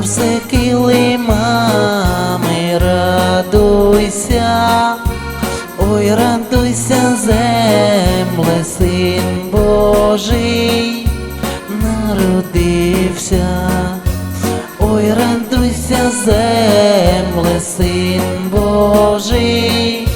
все килимами радуйся, ой, радуйся, земле, син Божий, народився, ой, радуйся, земле, син Божий,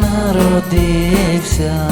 народився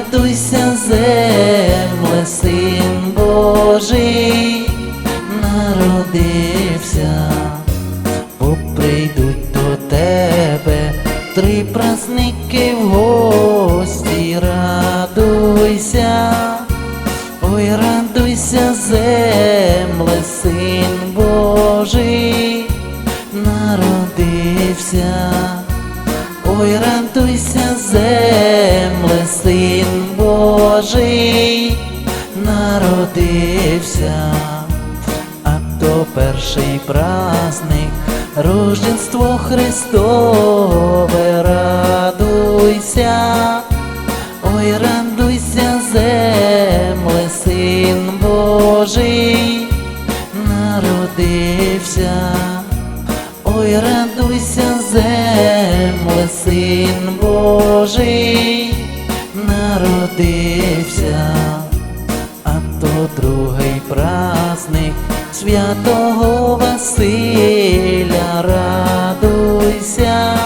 народився, ой, радуйся, земле, син Божий, народився. А то перший праздник, Рождество Христове, радуйся, ой, радуйся, земле, син Божий, народився, ой, радуйся, земле, син Божий, народився. А то другий праздник святого Василя, радуйся,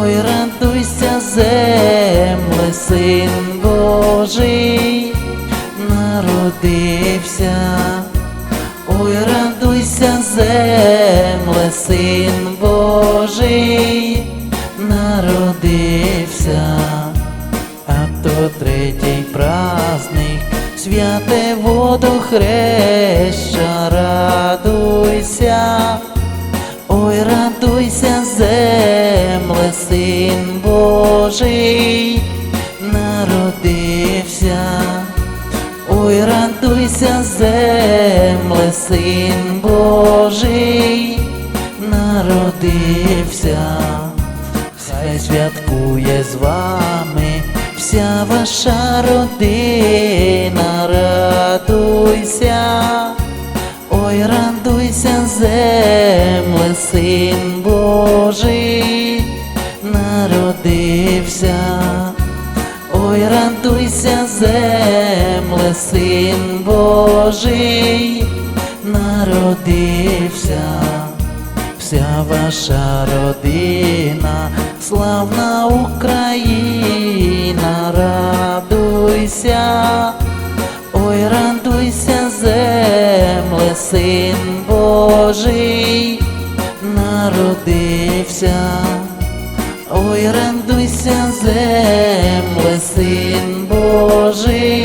ой, радуйся, земле, син Божий, народився, ой, радуйся, земле, син Божий, народився а то третій праздник, святе водохреща, радуйся, ой, радуйся, земле, син Божий, народився, ой, радуйся, земле, син Божий, народився. Хай святкує з вами вся ваша родина, радуйся, ой, радуйся, земле, син Божий, народився, ой, радуйся, земле, син Божий, народився вся ваша родина, славна Україна, радуйся, ой, радуйся, земле, син Божий, народився, ой, радуйся, земле, син Божий,